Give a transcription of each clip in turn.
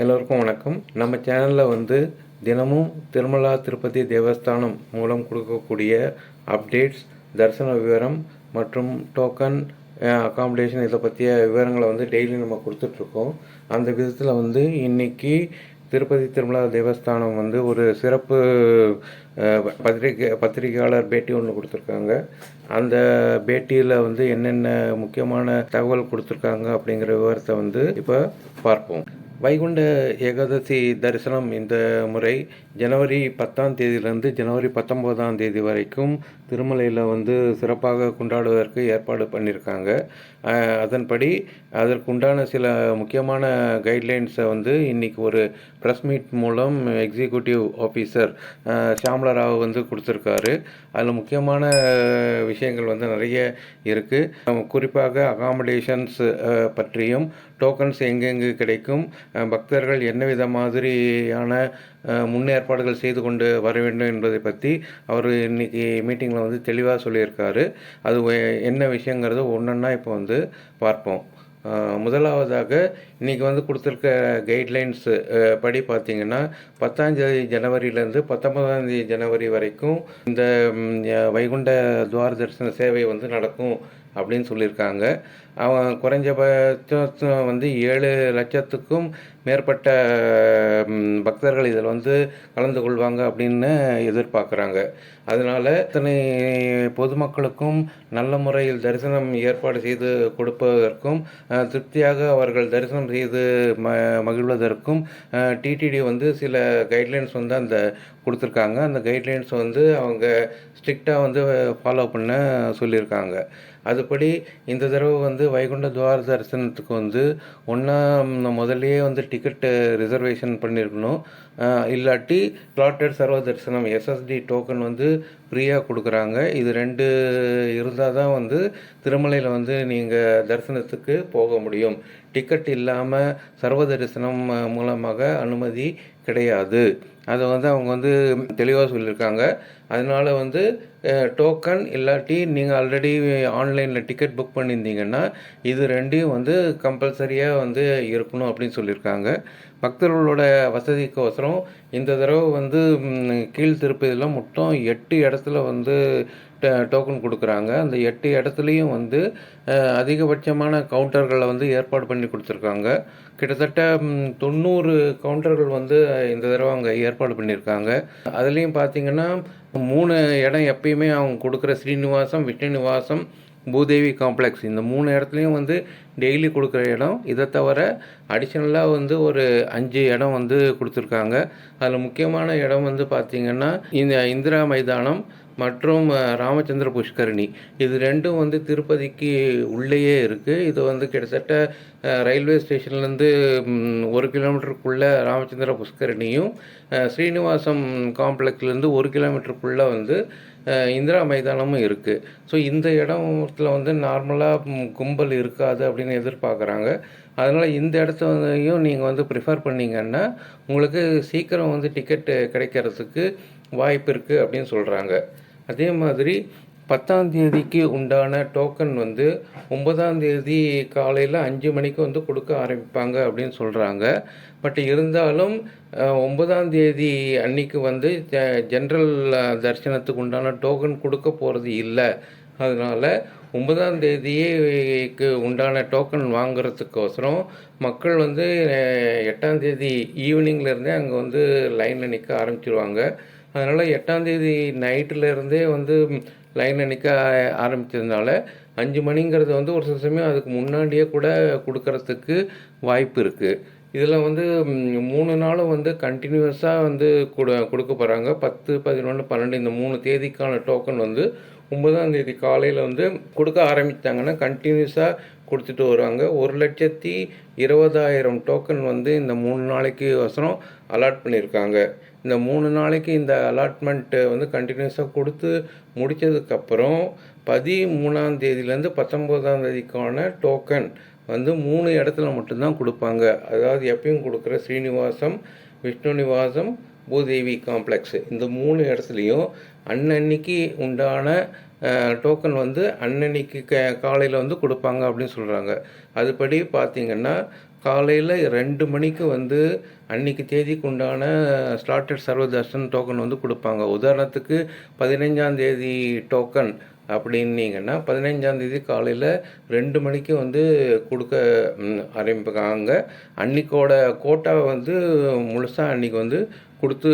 எல்லோருக்கும் வணக்கம். நம்ம சேனலில் வந்து தினமும் திருமலா திருப்பதி தேவஸ்தானம் மூலம் கொடுக்கக்கூடிய அப்டேட்ஸ் தரிசன விவரம் மற்றும் டோக்கன் அகாமடேஷன் இதை பற்றிய விவரங்களை வந்து டெய்லி நம்ம கொடுத்துட்ருக்கோம். அந்த விதத்தில் வந்து இன்னைக்கு திருப்பதி திருமலா தேவஸ்தானம் வந்து ஒரு சிறப்பு பத்திரிகை பத்திரிகையாளர் பேட்டி ஒன்று கொடுத்துருக்காங்க. அந்த பேட்டியில் வந்து என்னென்ன முக்கியமான தகவல் கொடுத்துருக்காங்க அப்படிங்கிற விவரத்தை வந்து இப்போ பார்ப்போம். வைகுண்ட ஏகாதசி தரிசனம் இந்த முறை ஜனவரி பத்தாம் தேதியிலிருந்து ஜனவரி பத்தொம்போதாம் தேதி வரைக்கும் திருமலையில் வந்து சிறப்பாக கொண்டாடுவதற்கு ஏற்பாடு பண்ணியிருக்காங்க. அதன்படி அதற்குண்டான சில முக்கியமான கைட்லைன்ஸை வந்து இன்னைக்கு ஒரு ப்ரெஸ் மீட் மூலம் எக்ஸிக்யூட்டிவ் ஆஃபீஸர் ஷாம்லா ராவ் வந்து கொடுத்துருக்காரு. அதில் முக்கியமான விஷயங்கள் வந்து நிறைய இருக்குது குறிப்பாக அகாமடேஷன்ஸ் பற்றியும் டோக்கன்ஸ் எங்கெங்கு கிடைக்கும் பக்தர்கள் என்ன வித மாதிரியான முன்னேற்பாடுகள் செய்து கொண்டு வர வேண்டும் என்பதை பற்றி அவர் இன்னைக்கு மீட்டிங்கில் வந்து தெளிவாக சொல்லியிருக்காரு. அது வே- என்ன விஷயங்கிறது ஒன்றொன்னா இப்போ வந்து பார்ப்போம். முதலாவதாக இன்னைக்கு வந்து கொடுத்துருக்க கைட்லைன்ஸு படி பார்த்தீங்கன்னா பத்தாந்தேதி ஜனவரியிலேருந்து பத்தொன்பதாம் தேதி ஜனவரி வரைக்கும் இந்த வைகுண்ட துவார தரிசன சேவை வந்து நடக்கும். அப்படின்னு சொல்லியிருக்காங்க. அவன் குறைஞ்சபட்சம் வந்து ஏழு லட்சத்துக்கும் மேற்பட்ட பக்தர்கள் இதில் வந்து கலந்து கொள்வாங்க அப்படின்னு எதிர்பார்க்குறாங்க. அதனால் இத்தனை பொதுமக்களுக்கும் நல்ல முறையில் தரிசனம் ஏற்பாடு செய்து கொடுப்பதற்கும் திருப்தியாக அவர்கள் தரிசனம் செய்து ம மகிழ்வதற்கும் டிடிடி வந்து சில கைட்லைன்ஸ் வந்து அந்த கொடுத்துருக்காங்க. அந்த கைட்லைன்ஸ் வந்து அவங்க ஸ்ட்ரிக்டாக வந்து ஃபாலோ பண்ண சொல்லியிருக்காங்க. அதுபடி இந்த தடவை வந்து வைகுண்ட துவார தரிசனத்துக்கு வந்து ஒன்றா முதல்லையே வந்து டிக்கெட்டு ரிசர்வேஷன் பண்ணியிருக்கணும் இல்லாட்டி பிளாட்டட் சர்வ தரிசனம் எஸ்எஸ்டி டோக்கன் வந்து ஃப்ரீயாக கொடுக்குறாங்க. இது ரெண்டு இருந்தால் தான் வந்து திருமலையில் வந்து நீங்கள் தரிசனத்துக்கு போக முடியும். டிக்கெட் இல்லாமல் சர்வ தரிசனம் மூலமாக அனுமதி கிடையாது. அதை வந்து அவங்க வந்து தெளிவாக சொல்லியிருக்காங்க. அதனால வந்து டோக்கன் இல்லாட்டி நீங்கள் ஆல்ரெடி ஆன்லைனில் டிக்கெட் புக் பண்ணியிருந்தீங்கன்னா இது ரெண்டையும் வந்து கம்பல்சரியாக வந்து இருக்கணும் அப்படின்னு சொல்லியிருக்காங்க. பக்தர்களோட வசதிக்கோசரம் இந்த தடவை வந்து கீழ் திருப்பதியில் மொத்தம் எட்டு இடத்துல வந்து டோக்கன் கொடுக்குறாங்க. அந்த எட்டு இடத்துலையும் வந்து அதிகபட்சமான கவுண்டர்களை வந்து ஏற்பாடு பண்ணி கொடுத்துருக்காங்க. கிட்டத்தட்ட தொண்ணூறு கவுண்டர்கள் வந்து இந்த தடவை அவங்க ஏற்பாடு பண்ணியிருக்காங்க. அதுலேயும் பார்த்தீங்கன்னா மூணு இடம் எப்பயுமே அவங்க கொடுக்குற ஸ்ரீனிவாசம் விஷ்ணுநிவாசம் பூதேவி காம்ப்ளெக்ஸ் இந்த மூணு இடத்துலையும் வந்து டெய்லி கொடுக்குற இடம். இதை தவிர அடிஷ்னலாக வந்து ஒரு அஞ்சு இடம் வந்து கொடுத்துருக்காங்க. அதில் முக்கியமான இடம் வந்து பார்த்திங்கன்னா இந்த இந்திரா மைதானம் மற்றும் ராமச்சந்திர புஷ்கரணி. இது ரெண்டும் வந்து திருப்பதிக்கு உள்ளேயே இருக்குது இது வந்து கிட்டத்தட்ட ரயில்வே ஸ்டேஷன்லேருந்து ஒரு கிலோமீட்டருக்குள்ளே ராமச்சந்திர புஷ்கரணியும் ஸ்ரீனிவாசம் காம்ப்ளெக்ஸ்லேருந்து ஒரு கிலோமீட்டருக்குள்ளே வந்து இந்திரா மைதானமும் இருக்குது ஸோ இந்த இடத்துல வந்து நார்மலாக கும்பல் இருக்காது அப்படின்னு எதிர்பார்க்குறாங்க. அதனால் இந்த இடத்தையும் நீங்கள் வந்து ப்ரிஃபர் பண்ணிங்கன்னா உங்களுக்கு சீக்கிரம் வந்து டிக்கெட்டு கிடைக்கிறதுக்கு வாய்ப்பு இருக்குது அப்படின்னு சொல்கிறாங்க அதே மாதிரி பத்தாம் தேதிக்கு உண்டான டோக்கன் வந்து ஒன்பதாம் தேதி காலையில் அஞ்சு மணிக்கு வந்து கொடுக்க ஆரம்பிப்பாங்க அப்படின்னு சொல்கிறாங்க பட் இருந்தாலும் ஒன்பதாம் தேதி அன்னைக்கு வந்து ஜென்ரல் தரிசனத்துக்கு உண்டான டோக்கன் கொடுக்க போகிறது இல்லை. அதனால் ஒன்பதாம் தேதிக்கு உண்டான டோக்கன் வாங்குறதுக்கோசரம் மக்கள் வந்து எட்டாம் தேதி ஈவினிங்லேருந்தே அங்கே வந்து லைனில் நிற்க ஆரம்பிச்சிருவாங்க. அதனால் எட்டாம் தேதி நைட்டில் இருந்தே வந்து லைன் நிற்க ஆரம்பித்ததுனால அஞ்சு மணிங்கிறது வந்து ஒரு சில சமயம் அதுக்கு முன்னாடியே கூட கொடுக்கறதுக்கு வாய்ப்பு இருக்குது இதில் வந்து மூணு நாளும் வந்து கண்டினியூஸாக வந்து கொடு கொடுக்க போகிறாங்க பத்து பதினொன்று பன்னெண்டு இந்த மூணு தேதிக்கான டோக்கன் வந்து ஒன்பதாம் தேதி காலையில் வந்து கொடுக்க ஆரம்பித்தாங்கன்னா கண்டினியூஸாக கொடுத்துட்டு வருவாங்க. ஒரு லட்சத்தி இருபதாயிரம் டோக்கன் வந்து இந்த மூணு நாளைக்கு வசரம் அலாட் பண்ணியிருக்காங்க இந்த மூணு நாளைக்கு இந்த அலாட்மெண்ட்டு வந்து கண்டினியூஸாக கொடுத்து முடித்ததுக்கப்புறம் பதிமூணாம் தேதியிலேருந்து பத்தொம்போதாம் தேதிக்கான டோக்கன் வந்து மூணு இடத்துல மட்டும்தான் கொடுப்பாங்க. அதாவது எப்பயும் கொடுக்குற ஸ்ரீனிவாசம் விஷ்ணு நிவாசம் பூதேவி காம்ப்ளெக்ஸ் இந்த மூணு இடத்துலையும் அன்னன்னைக்கு உண்டான டோக்கன் வந்து அன்னன்னைக்கு க காலையில் வந்து கொடுப்பாங்க அப்படின்னு சொல்கிறாங்க அதுபடி பார்த்தீங்கன்னா காலையில் ரெண்டு மணிக்கு வந்து அன்னைக்கு தேதிக்கு உண்டான ஸ்லாட்டட் சர்வதர்ஷன் டோக்கன் வந்து கொடுப்பாங்க. உதாரணத்துக்கு பதினைஞ்சாம் தேதி டோக்கன் அப்படின்னீங்கன்னா பதினைஞ்சாம் தேதி காலையில் ரெண்டு மணிக்கு வந்து கொடுக்க ஆரம்பிப்பாங்க. அன்னைக்கோட கோட்டாவை வந்து முழுசாக அன்னைக்கு வந்து கொடுத்து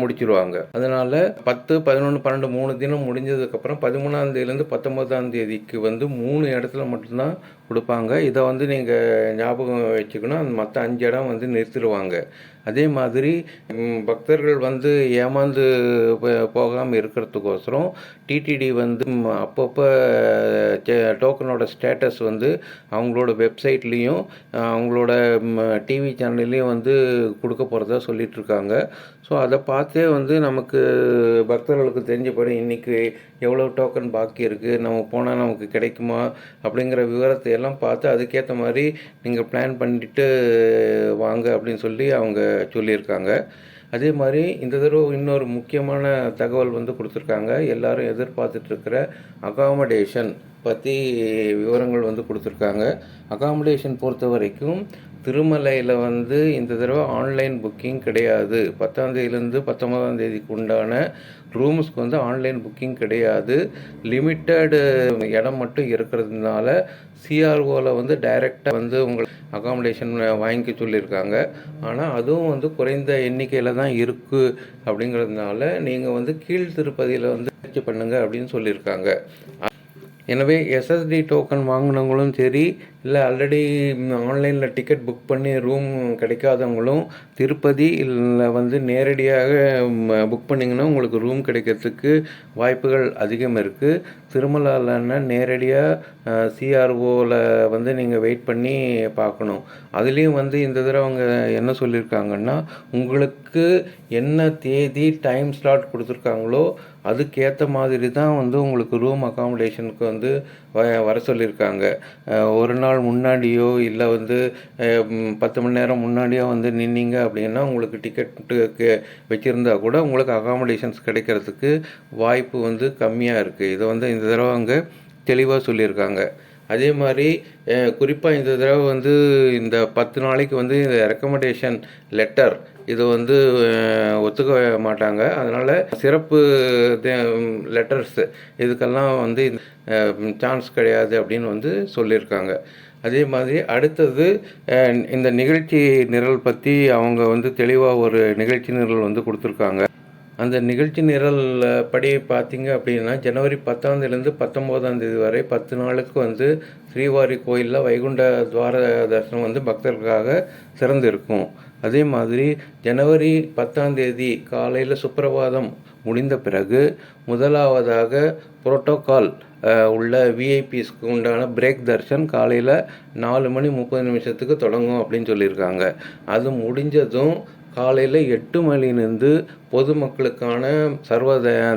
முடிச்சிருவாங்க. அதனால பத்து பதினொன்று பன்னெண்டு மூணு தினம் முடிஞ்சதுக்கப்புறம் பதிமூணாம் தேதியிலேருந்து பத்தொன்பதாம் தேதிக்கு வந்து மூணு இடத்துல மட்டும்தான் கொடுப்பாங்க. இதை வந்து நீங்கள் ஞாபகம் வச்சுக்கணும். அந்த மற்ற அஞ்சு இடம் வந்து நிறுத்திடுவாங்க. அதே மாதிரி பக்தர்கள் வந்து ஏமாந்து போகாமல் இருக்கிறதுக்கோசரம் டிடிடி வந்து அப்பப்போ டோக்கனோட ஸ்டேட்டஸ் வந்து அவங்களோட வெப்சைட்லேயும் அவங்களோட டிவி சேனல்லையும் வந்து கொடுக்க போகிறதா சொல்லிகிட்ருக்காங்க ஸோ அதை பார்த்தே வந்து நமக்கு பக்தர்களுக்கு தெரிஞ்சபடி இன்னைக்கு எவ்வளோ டோக்கன் பாக்கி இருக்குது நம்ம போனால் நமக்கு கிடைக்குமா அப்படிங்கிற விவரத்தை எல்லாம் பார்த்து அதுக்கேற்ற மாதிரி நீங்கள் பிளான் பண்ணிட்டு வாங்க அப்படின்னு சொல்லி அவங்க சொல்லியிருக்காங்க. அதே மாதிரி இந்த தடவை இன்னொரு முக்கியமான தகவல் வந்து கொடுத்துருக்காங்க. எல்லாரும் எதிர்பார்த்துட்ருக்கிற அகாமடேஷன் பற்றி விவரங்கள் வந்து கொடுத்துருக்காங்க. அகாமடேஷன் பொறுத்த வரைக்கும் திருமலையில் வந்து இந்த தடவை ஆன்லைன் புக்கிங் கிடையாது. பத்தாம்தேதியிலேருந்து பத்தொன்பதாம் தேதிக்கு உண்டான ரூம்ஸ்க்கு வந்து ஆன்லைன் புக்கிங் கிடையாது. லிமிட்டடு இடம் மட்டும் இருக்கிறதுனால சிஆர்ஓவில் வந்து டைரெக்டாக வந்து உங்கள் அகாமடேஷன் வாங்கிக்க சொல்லியிருக்காங்க. ஆனால் அதுவும் வந்து குறைந்த எண்ணிக்கையில் தான் இருக்குது அப்படிங்கிறதுனால நீங்கள் வந்து கீழ் திருப்பதியில் வந்து பண்ணுங்க அப்படின்னு சொல்லியிருக்காங்க. எனவே எஸ்எஸ்டி டோக்கன் வாங்கினவங்களும் சரி இல்லை ஆல்ரெடி ஆன்லைனில் டிக்கெட் புக் பண்ணி ரூம் கிடைக்காதவங்களும் திருப்பதி இல்லை வந்து நேரடியாக புக் பண்ணிங்கன்னா உங்களுக்கு ரூம் கிடைக்கிறதுக்கு வாய்ப்புகள் அதிகம் இருக்குது திருமலாலன்னா நேரடியாக சிஆர்ஓவில் வந்து நீங்கள் வெயிட் பண்ணி பார்க்கணும். அதுலேயும் வந்து இந்த தடவை அவங்க என்ன சொல்லியிருக்காங்கன்னா உங்களுக்கு என்ன தேதி டைம் ஸ்லாட் கொடுத்துருக்காங்களோ அதுக்கேற்ற மாதிரி தான் வந்து உங்களுக்கு ரூம் அகாமடேஷனுக்கு வந்து வ- வர சொல்லியிருக்காங்க ஒரு நாள் முன்னாடியோ இல்லை வந்து பத்து மணி நேரம் முன்னாடியோ வந்து நின்னீங்க அப்படின்னா உங்களுக்கு டிக்கெட்டு வச்சுருந்தா கூட உங்களுக்கு அகாமடேஷன்ஸ் கிடைக்கிறதுக்கு வாய்ப்பு வந்து கம்மியாக இருக்குது இதை வந்து இந்த தடவை அங்கே தெளிவாக சொல்லியிருக்காங்க. அதே மாதிரி குறிப்பாக இந்த தடவை வந்து இந்த பத்து நாளைக்கு வந்து இந்த ரெக்கமெண்டேஷன் லெட்டர் இது வந்து ஒத்துக்க மாட்டாங்க. அதனால் சிறப்பு லெட்டர்ஸ் இதுக்கெல்லாம் வந்து சான்ஸ் கிடையாது அப்படின்னு வந்து சொல்லியிருக்காங்க. அதே மாதிரி அடுத்தது இந்த நிகழ்ச்சி நிரல் பற்றி அவங்க வந்து தெளிவாக ஒரு நிகழ்ச்சி நிரல் வந்து கொடுத்துருக்காங்க. அந்த நிகழ்ச்சி நிரல் படி பார்த்தீங்க அப்படின்னா ஜனவரி பத்தாம்தேதியிலேருந்து பத்தொம்போதாம் தேதி வரை பத்து நாளுக்கு வந்து ஸ்ரீவாரி கோயிலில் வைகுண்ட துவார தரிசனம் வந்து பக்தர்களுக்காக திறந்திருக்கும் அதே மாதிரி ஜனவரி பத்தாம் தேதி காலையில் சுப்பிரபாதம் முடிந்த பிறகு முதலாவதாக புரோட்டோகால் உள்ள விஐபிஸ்க்கு உண்டான பிரேக் தர்ஷன் காலையில் நாலு மணி முப்பது நிமிஷத்துக்கு தொடங்கும் அப்படின்னு சொல்லியிருக்காங்க. அது முடிஞ்சதும் காலையில் எட்டு மணிலேருந்து பொதுமக்களுக்கான சர்வ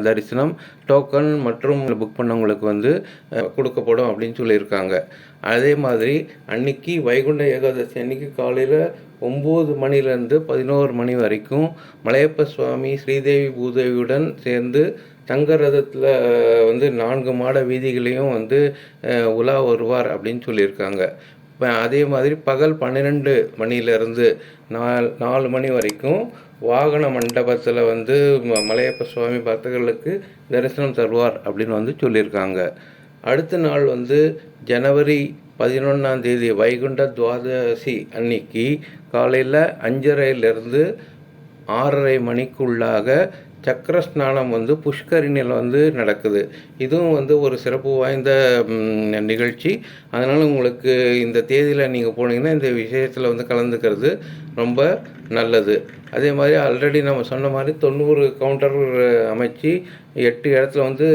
தரிசனம் டோக்கன் மற்றும் புக் பண்ணவங்களுக்கு வந்து கொடுக்கப்படும் அப்படின்னு சொல்லியிருக்காங்க. அதே மாதிரி அன்னைக்கு வைகுண்ட ஏகாதசி அன்னைக்கு காலையில் ஒம்பது மணிலேருந்து பதினோரு மணி வரைக்கும் மலையப்ப சுவாமி ஸ்ரீதேவி பூதேவியுடன் சேர்ந்து தங்க ரதத்தில் வந்து நான்கு மாட வீதிகளையும் வந்து உலா வருவார் அப்படின்னு சொல்லியிருக்காங்க. அதே மாதிரி பகல் பன்னிரெண்டு மணிலேருந்து நால் நாலு மணி வரைக்கும் வாகன மண்டபத்தில் வந்து ம- மலையப்ப சுவாமி பக்தர்களுக்கு தரிசனம் தருவார் அப்படின்னு வந்து சொல்லியிருக்காங்க. அடுத்த நாள் வந்து ஜனவரி பதினொன்றாம் தேதி வைகுண்ட துவாதசி அன்னைக்கு காலையில் அஞ்சரையிலிருந்து ஆறரை மணிக்குள்ளாக சக்கர ஸ்நானம் வந்து புஷ்கரிணியில் வந்து நடக்குது. இதுவும் வந்து ஒரு சிறப்பு வாய்ந்த நிகழ்ச்சி. அதனால் உங்களுக்கு இந்த தேதியில் நீங்கள் போனீங்கன்னா இந்த விஷயத்தில் வந்து கலந்துக்கிறது ரொம்ப நல்லது. அதே மாதிரி ஆல்ரெடி நம்ம சொன்ன மாதிரி தொண்ணூறு கவுண்டர் அமைச்சு எட்டு இடத்துல வந்து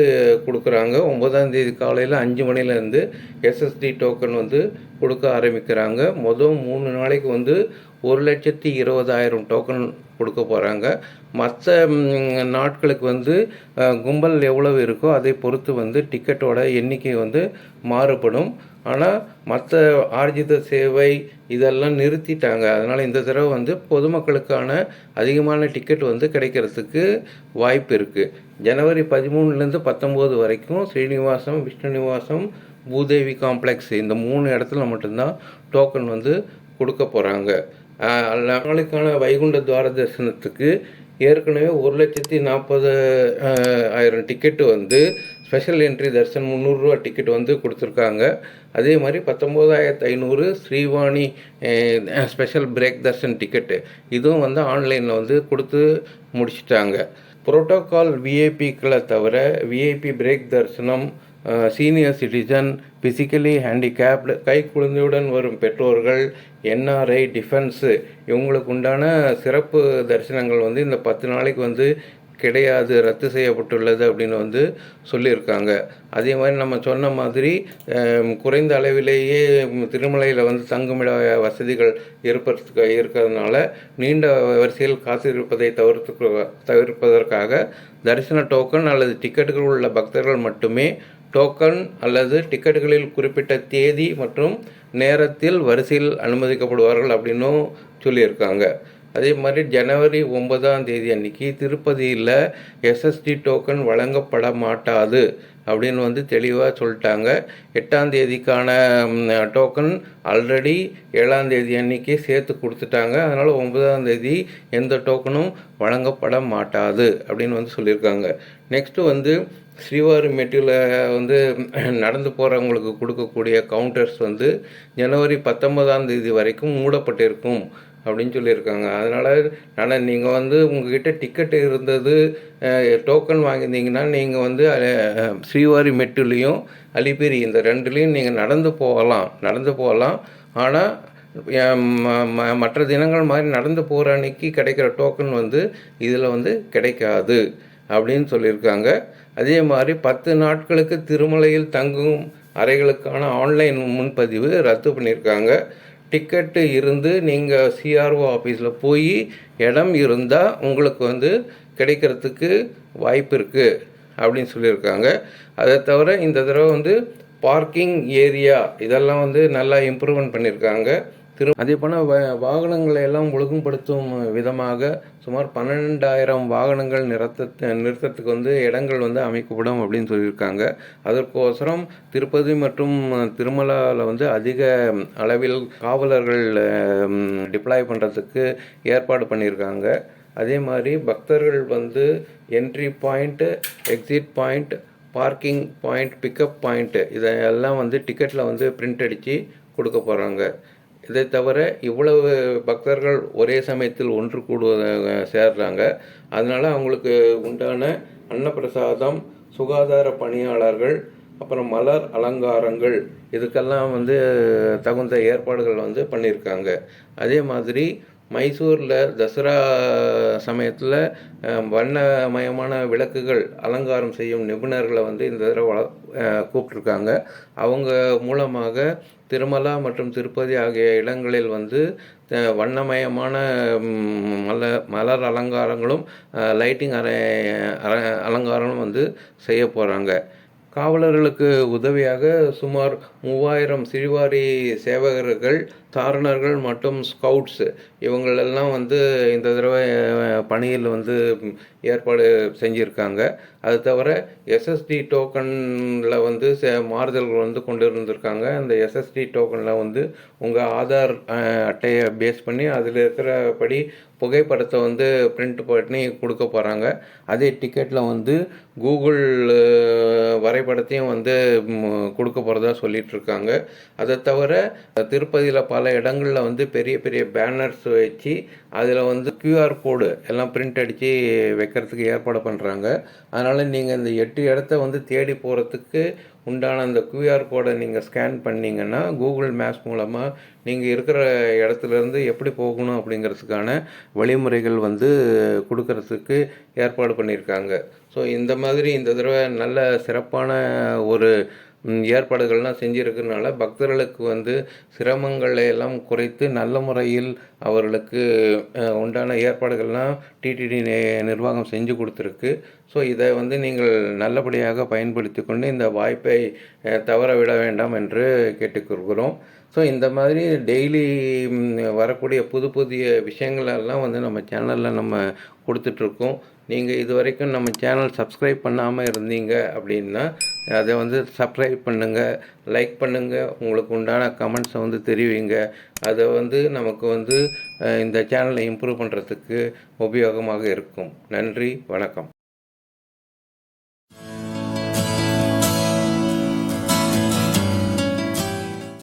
கொடுக்குறாங்க. ஒன்பதாம் தேதி காலையில் அஞ்சு மணிலேருந்து எஸ்எஸ்டி டோக்கன் வந்து கொடுக்க ஆரம்பிக்கிறாங்க. மொதல் மூணு நாளைக்கு வந்து ஒரு லட்சத்தி இருபதாயிரம் டோக்கன் கொடுக்க போகிறாங்க மற்ற நாட்களுக்கு வந்து கும்பல் எவ்வளவு இருக்கோ அதை பொறுத்து வந்து டிக்கெட்டோட எண்ணிக்கை வந்து மாறுபடும். ஆனால் மற்ற ஆர்ஜித சேவை இதெல்லாம் நிறுத்திட்டாங்க. அதனால் இந்த தடவை வந்து பொதுமக்களுக்கான அதிகமான டிக்கெட் வந்து கிடைக்கிறதுக்கு வாய்ப்பு இருக்குது ஜனவரி பதிமூணுலேருந்து பத்தொம்போது வரைக்கும் ஸ்ரீனிவாசம் விஷ்ணுநிவாசம் பூதேவி காம்ப்ளெக்ஸ் இந்த மூணு இடத்துல மட்டும்தான் டோக்கன் வந்து கொடுக்க போகிறாங்க நாளைக்கான வைகுண்ட துவார தரிசனத்துக்கு ஏற்கனவே ஒரு லட்சத்தி நாற்பது ஆயிரம் டிக்கெட்டு வந்து ஸ்பெஷல் என்ட்ரி தர்ஷன் முந்நூறுரூவா டிக்கெட் வந்து கொடுத்துருக்காங்க. அதே மாதிரி பத்தொம்போதாயிரத்து ஐநூறு Srivani special break darshan ticket இதுவும் வந்து ஆன்லைனில் வந்து கொடுத்து முடிச்சிட்டாங்க. புரோட்டோகால் விஐபிக்களை தவிர விஐபி பிரேக் தர்சனம் சீனியர் சிட்டிசன் பிசிக்கலி ஹேண்டிகேப்டு கை குழந்தையுடன் வரும் பெற்றோர்கள் என்ஆர்ஐ டிஃபென்ஸு இவங்களுக்கு உண்டான சிறப்பு தரிசனங்கள் வந்து இந்த பத்து நாளைக்கு வந்து கிடையாது ரத்து செய்யப்பட்டுள்ளது அப்படின்னு வந்து சொல்லியிருக்காங்க. அதே மாதிரி நம்ம சொன்ன மாதிரி குறைந்த அளவிலேயே திருமலையில் வந்து தங்குமிட வசதிகள் இருப்பதற்கு இருக்கிறதுனால நீண்ட வரிசையில் காத்திருப்பதை தவிர்த்து தவிர்ப்பதற்காக தரிசன டோக்கன் அல்லது டிக்கெட்டுகள் உள்ள பக்தர்கள் மட்டுமே டோக்கன் அல்லது டிக்கெட்டுகளில் குறிப்பிட்ட தேதி மற்றும் நேரத்தில் வரிசையில் அனுமதிக்கப்படுவார்கள் அப்படின்னும் சொல்லியிருக்காங்க. அதே மாதிரி ஜனவரி ஒன்பதாம் தேதி அன்னைக்கு திருப்பதியில் எஸ்எஸ்டி டோக்கன் வழங்கப்பட மாட்டாது அப்படின்னு வந்து தெளிவாக சொல்லிட்டாங்க. எட்டாம் தேதிக்கான டோக்கன் ஆல்ரெடி ஏழாம் தேதி அன்னைக்கு சேர்த்து கொடுத்துட்டாங்க. அதனால் ஒன்பதாம் தேதி எந்த டோக்கனும் வழங்கப்பட மாட்டாது அப்படின்னு வந்து சொல்லியிருக்காங்க. நெக்ஸ்ட்டு வந்து ஸ்ரீவாரிமேட்டில் வந்து நடந்து போகிறவங்களுக்கு கொடுக்கக்கூடிய கவுண்டர்ஸ் வந்து ஜனவரி பத்தொன்பதாம் தேதி வரைக்கும் மூடப்பட்டிருக்கும் அப்படின்னு சொல்லியிருக்காங்க. அதனால் ஆனால் நீங்கள் வந்து உங்ககிட்ட டிக்கெட் இருந்தது டோக்கன் வாங்கியிருந்தீங்கன்னா நீங்கள் வந்து ஸ்ரீவாரி மெட்டுலேயும் அலிபேரி இந்த ரெண்டுலேயும் நீங்கள் நடந்து போகலாம் நடந்து போகலாம். ஆனால் மற்ற தினங்கள் மாதிரி நடந்து போகிற அன்னைக்கு கிடைக்கிற டோக்கன் வந்து இதில் வந்து கிடைக்காது. அப்படின்னு சொல்லியிருக்காங்க. அதே மாதிரி பத்து நாட்களுக்கு திருமலையில் தங்கும் அறைகளுக்கான ஆன்லைன் முன்பதிவு ரத்து பண்ணியிருக்காங்க. டிக்கெட்டு இருந்து நீங்கள் சிஆர்ஓ ஆஃபீஸில் போய் இடம் இருந்தால் உங்களுக்கு வந்து கிடைக்கிறதுக்கு வாய்ப்பு இருக்குது அப்படின்னு சொல்லியிருக்காங்க. அதை தவிர இந்த தடவை வந்து பார்க்கிங் ஏரியா இதெல்லாம் வந்து நல்லா இம்ப்ரூவ்மெண்ட் பண்ணியிருக்காங்க. திரு அதே போல் வாகனங்களை எல்லாம் ஒழுங்குபடுத்தும் விதமாக சுமார் பன்னெண்டாயிரம் வாகனங்கள் நிறுத்த நிறுத்தத்துக்கு வந்து இடங்கள் வந்து அமைக்கப்படும் அப்படின்னு சொல்லியிருக்காங்க. அதற்கோசரம் திருப்பதி மற்றும் திருமலாவில் வந்து அதிக அளவில் காவலர்கள் டிப்ளாய் பண்ணுறதுக்கு ஏற்பாடு பண்ணியிருக்காங்க. அதே மாதிரி பக்தர்கள் வந்து entry point exit point parking point pickup point இதையெல்லாம் வந்து டிக்கெட்டில் வந்து பிரிண்ட் அடித்து கொடுக்க போகிறாங்க இதை தவிர இவ்வளவு பக்தர்கள் ஒரே சமயத்தில் ஒன்று கூடுவதாக சேர்றாங்க. அதனால் அவங்களுக்கு உண்டான அன்னப்பிரசாதம் சுகாதார பணியாளர்கள் அப்புறம் மலர் அலங்காரங்கள் இதுக்கெல்லாம் வந்து தகுந்த ஏற்பாடுகள் வந்து பண்ணியிருக்காங்க. அதே மாதிரி மைசூரில் தசரா சமயத்தில் வண்ணமயமான விளக்குகள் அலங்காரம் செய்யும் நிபுணர்களை வந்து இந்த தடவை கூப்பிட்ருக்காங்க அவங்க மூலமாக திருமலா மற்றும் திருப்பதி ஆகிய இடங்களில் வந்து வண்ணமயமான மல மலர் அலங்காரங்களும் லைட்டிங் அரை அலங்காரங்களும் வந்து செய்ய போகிறாங்க காவலர்களுக்கு உதவியாக சுமார் மூவாயிரம் சிறுவாரி சேவகர்கள் தாரணர்கள் மற்றும் ஸ்கவுட்ஸு இவங்களெல்லாம் வந்து இந்த தடவை பணியில் வந்து ஏற்பாடு செஞ்சுருக்காங்க. அது தவிர எஸ்எஸ்டி டோக்கனில் வந்து மாறுதல்கள் வந்து கொண்டு இருந்திருக்காங்க அந்த எஸ்எஸ்டி டோக்கனில் வந்து உங்கள் ஆதார் அட்டையை பேஸ் பண்ணி அதில் இருக்கிறபடி புகைப்படத்தை வந்து பிரிண்ட் பண்ணி கொடுக்க போகிறாங்க அதே டிக்கெட்டில் வந்து கூகுள் வரைபடத்தையும் வந்து கொடுக்க போகிறதா சொல்லிகிட்ருக்காங்க அதை தவிர திருப்பதியில் பல இடங்களில் வந்து பெரிய பெரிய பேனர்ஸ் வச்சு அதில் வந்து கியூஆர் கோடு எல்லாம் பிரிண்ட் அடித்து வைக்கிறதுக்கு ஏற்பாடு பண்ணுறாங்க அதனால் நீங்கள் இந்த எட்டு இடத்த வந்து தேடி போகிறதுக்கு உண்டான அந்த கியூஆர் கோடை நீங்கள் ஸ்கேன் பண்ணிங்கன்னா கூகுள் மேப்ஸ் மூலமாக நீங்கள் இருக்கிற இடத்துலேருந்து எப்படி போகணும் அப்படிங்கிறதுக்கான வழிமுறைகள் வந்து கொடுக்கறதுக்கு ஏற்பாடு பண்ணியிருக்காங்க ஸோ இந்த மாதிரி இந்த தடவை நல்ல சிறப்பான ஒரு ஏற்பாடுகள்லாம் செஞ்சுருக்கிறதுனால பக்தர்களுக்கு வந்து சிரமங்களை எல்லாம் குறைத்து நல்ல முறையில் அவர்களுக்கு உண்டான ஏற்பாடுகள்லாம் டிடிடி நிர்வாகம் செஞ்சு கொடுத்துருக்கு. ஸோ இதை வந்து நீங்கள் நல்லபடியாக பயன்படுத்தி கொண்டு இந்த வாய்ப்பை தவற விட வேண்டாம் என்று கேட்டுக்கொள்கிறோம். ஸோ இந்த மாதிரி டெய்லி வரக்கூடிய புது புதிய விஷயங்களெல்லாம் வந்து நம்ம சேனலில் நம்ம கொடுத்துட்ருக்கோம். நீங்கள் இது வரைக்கும் நம்ம சேனல் சப்ஸ்கிரைப் பண்ணாமல் இருந்தீங்க அப்படின்னா அதை வந்து சப்ஸ்கிரைப் பண்ணுங்கள் லைக் பண்ணுங்கள் உங்களுக்கு உண்டான கமெண்ட்ஸை வந்து தெரிவிங்க. அதை வந்து நமக்கு வந்து இந்த சேனலை இம்ப்ரூவ் பண்ணுறதுக்கு உபயோகமாக இருக்கும். நன்றி வணக்கம்.